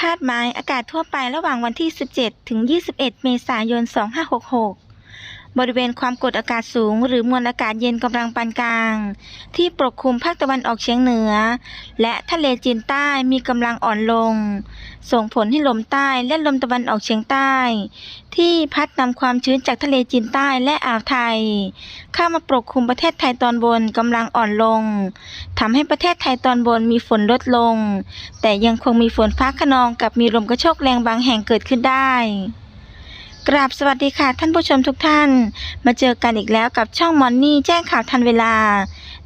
คาดหมายอากาศทั่วไประหว่างวันที่ 17 ถึง 21 เมษายน 2566 บริเวณความกดอากาศสูง หรือมวลอากาศเย็นกำลังปานกลาง ที่ปกคลุมภาคตะวันออกเฉียงเหนือ และทะเลจีนใต้มีกำลังอ่อนลง ส่งผลให้ลมใต้และลมตะวันออกเฉียงใต้ ที่พัดนำความชื้นจากทะเลจีนใต้และอ่าวไทย เข้ามาปกคลุมประเทศไทยตอนบนกำลังอ่อนลงทำให้ประเทศไทยตอนบนมีฝนลดลง แต่ยังคงมีฝนฟ้าขนองกับมีลมกระโชกแรงบางแห่งเกิดขึ้นได้ กราบสวัสดีค่ะท่านผู้ชมทุกท่าน มาเจอกันอีกแล้วกับช่องมอนนี่แจ้งข่าวทันเวลา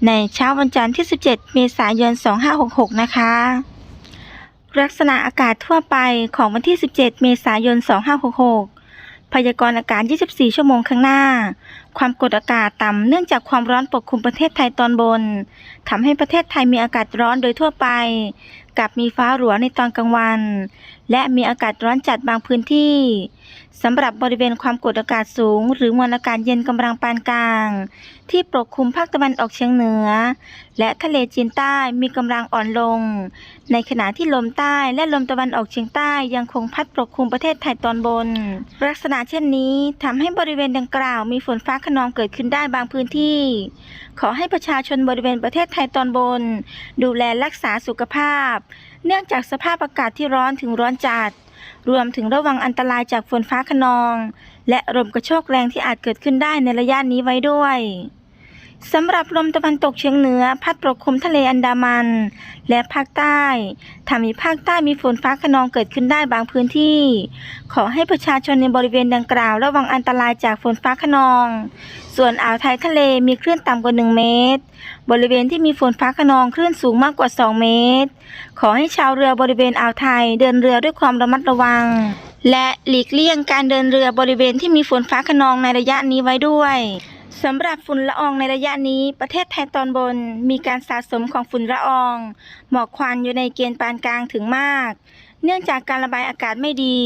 ในเช้าวันจันทร์ที่ 17 เมษายน 2566 นะคะ ลักษณะอากาศทั่วไปของวันที่ 17 เมษายน 2566 พยากรณ์อากาศ 24 ชั่วโมงข้างหน้า ความกดอากาศต่ำเนื่องจากความร้อนปกคลุมประเทศไทยตอนบนทำให้ประเทศไทยมีอากาศร้อนโดยทั่วไป กับมีฟ้าหลัวในตอนกลางวัน และมีอากาศร้อนจัดบางพื้นที่สำหรับบริเวณความกดอากาศสูง หรือมวลอากาศเย็นกำลังปานกลาง ที่ปกคลุมภาคตะวันออกเฉียงเหนือ และทะเลจีนใต้มีกำลังอ่อนลง ในขณะที่ลมใต้และลมตะวันออกเฉียงใต้ยังคงพัดปกคลุมประเทศไทยตอนบน ลักษณะเช่นนี้ทำให้บริเวณดังกล่าวมีฝนฟ้าขนองเกิดขึ้นได้บางพื้นที่ ขอให้ประชาชนบริเวณประเทศไทยตอนบน ดูแลรักษาสุขภาพ เนื่องจากสภาพอากาศที่ร้อนถึงร้อนจัด รวมถึงระวังอันตรายจากฝนฟ้าขนอง และลมกระโชกแรงที่อาจเกิดขึ้นได้ในระยะนี้ไว้ด้วย สำหรับลมตะวันตกเฉียงเหนือ พัดปกคลุมทะเลอันดามัน และภาคใต้ทำให้ภาคใต้มีฝนฟ้าขนองเกิดขึ้นได้บางพื้นที่ ขอให้ประชาชนในบริเวณดังกล่าว ระวังอันตรายจากฝนฟ้าขนอง ส่วนอ่าวไทยทะเลมีคลื่นต่ำกว่า 1 เมตร บริเวณที่มีฝนฟ้าขนองคลื่นสูงมากกว่า 2 เมตร ขอให้ชาวเรือบริเวณอ่าวไทยเดินเรือด้วยความระมัดระวัง และหลีกเลี่ยงการเดินเรือบริเวณที่มีฝนฟ้าขนองในระยะนี้ไว้ด้วย สำหรับฝุ่นละอองในระยะนี้ ประเทศไทยตอนบนมีการสะสมของฝุ่นละออง หมอกควันอยู่ในเกณฑ์ปานกลางถึงมาก เนื่องจากการระบายอากาศไม่ดี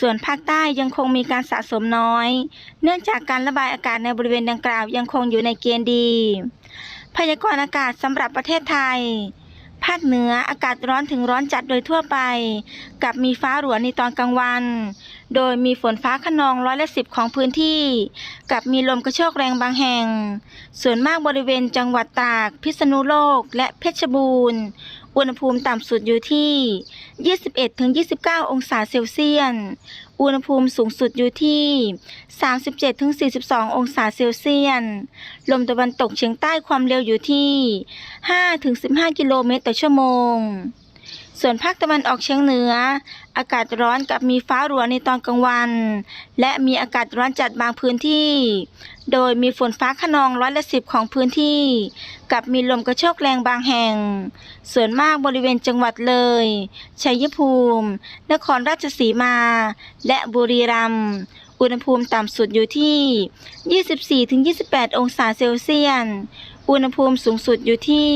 ส่วนภาคใต้ยังคงมีการสะสมน้อย เนื่องจากการระบายอากาศในบริเวณดังกล่าวยังคงอยู่ในเกณฑ์ดี พยากรณ์อากาศสำหรับประเทศไทย ภาคเหนืออากาศร้อนถึงร้อนจัดโดยทั่วไป กับมีฟ้าหลัวในตอนกลางวัน โดยมีฝนฟ้าขนองร้อยละสิบของพื้นที่ กับมีลมกระโชกแรงบางแห่ง ส่วนมากบริเวณจังหวัดตาก พิษณุโลก และเพชรบูรณ์ อุณหภูมิต่ำสุดอยู่ที่ 21-29 องศาเซลเซียส อุณหภูมิสูงสุดอยู่ที่ 37-42 องศาเซลเซียส ลมตะวันตกเฉียงใต้ความเร็วอยู่ที่ 5-15 กิโลเมตรต่อชั่วโมง ส่วนภาคตะวันออกเฉียงเหนือ อากาศร้อนกับมีฟ้าหลัวในตอนกลางวัน และมีอากาศร้อนจัดบางพื้นที่ โดยมีฝนฟ้าขนองร้อยละสิบของพื้นที่ กับมีลมกระโชกแรงบางแห่ง ส่วนมากบริเวณจังหวัดเลย ชัยภูมิ นครราชสีมา และบุรีรัมย์อุณหภูมิต่ำสุดอยู่ที่ 24-28 องศาเซลเซียส อุณหภูมิสูงสุดอยู่ที่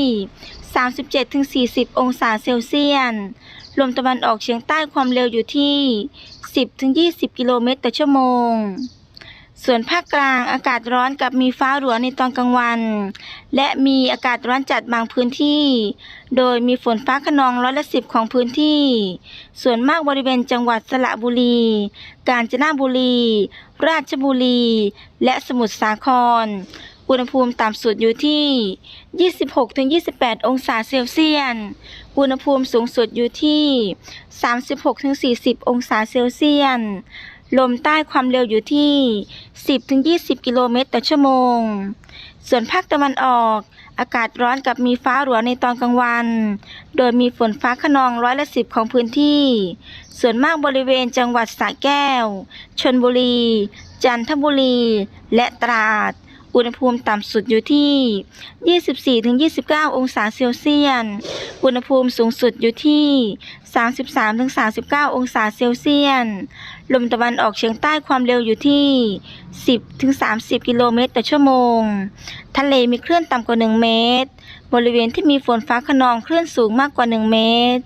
37-40 องศาเซลเซียส ลมตะวันออกเฉียงใต้ความเร็วอยู่ที่ 10-20 กิโลเมตรต่อชั่วโมง ส่วนภาคกลางอากาศร้อนกับมีฟ้าหลัวในตอนกลางวัน และมีอากาศร้อนจัดบางพื้นที่ โดยมีฝนฟ้าขนองร้อยละสิบของพื้นที่ ส่วนมากบริเวณจังหวัดสระบุรี กาญจนบุรี ราชบุรี และสมุทรสาคร อุณหภูมิต่ำสุดอยู่ที่ 26-28 องศาเซลเซียส อุณหภูมิสูงสุดอยู่ที่ 36-40 องศาเซลเซียส ลมใต้ความเร็วอยู่ที่ 10-20 กิโลเมตรต่อชั่วโมง ส่วนภาคตะวันออก อากาศร้อนกับมีฟ้าหลัวในตอนกลางวัน โดยมีฝนฟ้าขนองร้อยละสิบของพื้นที่ ส่วนมากบริเวณจังหวัดสระแก้ว ชนบุรี จันทบุรี และตราด อุณหภูมิต่ำสุดอยู่ที่ 24-29 องศาเซลเซียส อุณหภูมิสูงสุดอยู่ที่ 33-39 องศาเซลเซียส ลมตะวันออกเฉียงใต้ความเร็วอยู่ที่ 10-30 กิโลเมตรต่อชั่วโมง ทะเลมีคลื่นต่ำกว่า 1 เมตร บริเวณที่มีฝนฟ้าขนองคลื่นสูงมากกว่า 1 เมตร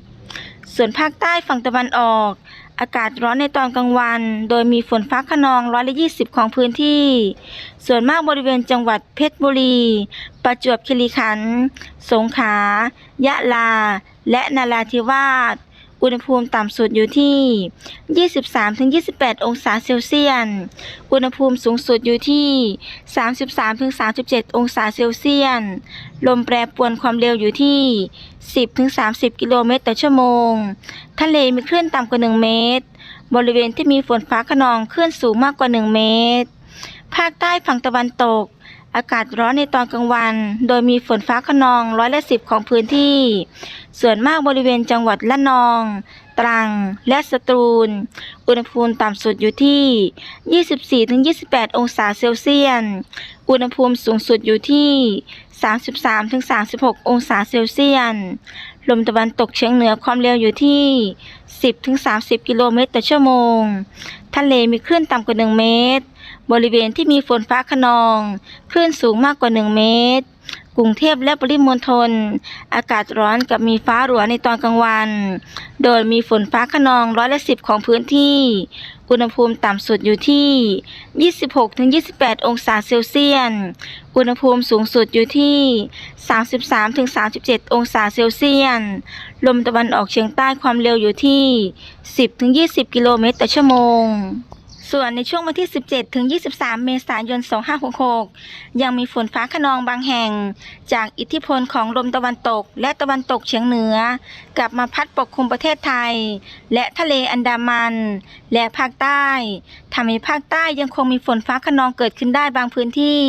ส่วนภาคใต้ฝั่งตะวันออก อากาศร้อนในตอนกลางวัน โดยมีฝนฟ้าขนองร้อยละ20ของพื้นที่ ส่วนมากบริเวณจังหวัดเพชรบุรี ประจวบคีรีขันธ์ สงขลา ยะลา และนาราธิวาส อุณหภูมิต่ำสุดอยู่ที่ 23-28 องศาเซลเซียส อุณหภูมิสูงสุดอยู่ที่ 33-37 องศาเซลเซียส ลมแปรปรวนความเร็วอยู่ที่ 10-30 กิโลเมตรต่อชั่วโมง ทะเลมีคลื่นต่ำกว่า 1 เมตร บริเวณที่มีฝนฟ้าขนองคลื่นสูงมากกว่า 1 เมตร ภาคใต้ฝั่งตะวันตก อากาศร้อนในตอนกลางวัน โดยมีฝนฟ้าขนองร้อยละสิบของพื้นที่ ส่วนมากบริเวณจังหวัดละนอง ตรัง และสตูล อุณหภูมิต่ำสุดอยู่ที่ 24-28 องศาเซลเซียส อุณหภูมิสูงสุดอยู่ที่ 33-36 องศาเซลเซียส ลมตะวันตกเฉียงเหนือความเร็วอยู่ที่ 10-30 กิโลเมตรต่อชั่วโมง ทะเลมีคลื่นต่ำกว่า 1 เมตร บริเวณที่มีฝนฟ้าขนอง คลื่นสูงมากกว่า 1 เมตร กรุงเทพและปริมณฑล อากาศร้อนกับมีฟ้าหลัวในตอนกลางวัน โดยมีฝนฟ้าขนองร้อยละสิบของพื้นที่ อุณหภูมิต่ำสุดอยู่ที่ 26-28 องศาเซลเซียส อุณหภูมิสูงสุดอยู่ที่ 33-37 องศาเซลเซียส ลมตะวันออกเฉียงใต้ความเร็วอยู่ที่ 10-20 กิโลเมตรต่อชั่วโมง ส่วนในช่วงวันที่ 17 ถึง 23 เมษายน 2566 ยังมีฝนฟ้าขนองบางแห่ง จากอิทธิพลของลมตะวันตก และตะวันตกเฉียงเหนือ กลับมาพัดปกคลุมประเทศไทย และทะเลอันดามัน และภาคใต้ทำให้ภาคใต้ยังคงมีฝนฟ้าขนองเกิดขึ้นได้บางพื้นที่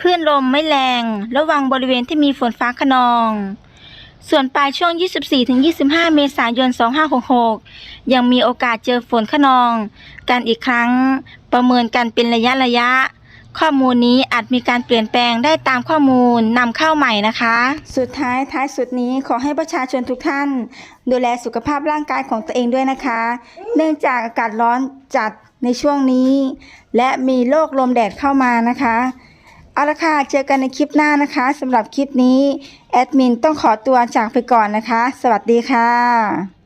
คลื่นลมไม่แรง ระวังบริเวณที่มีฝนฟ้าขนอง ส่วนปลายช่วง 24-25 เมษายน 2566 ยังมีโอกาสเจอฝนขนอง กันอีกครั้ง ประเมินกันเป็นระยะระยะ ข้อมูลนี้อาจมีการเปลี่ยนแปลงได้ตามข้อมูลนำเข้าใหม่นะคะ สุดท้ายท้ายสุดนี้ขอให้ประชาชนทุกท่าน ดูแลสุขภาพร่างกายของตัวเองด้วยนะคะ เนื่องจากอากาศร้อนจัดในช่วงนี้ และมีโรคลมแดดเข้ามานะคะ เอาละค่ะ เจอกันในคลิปหน้านะคะสำหรับคลิปนี้ แอดมินต้องขอตัวจากไปก่อนนะคะ สวัสดีค่ะ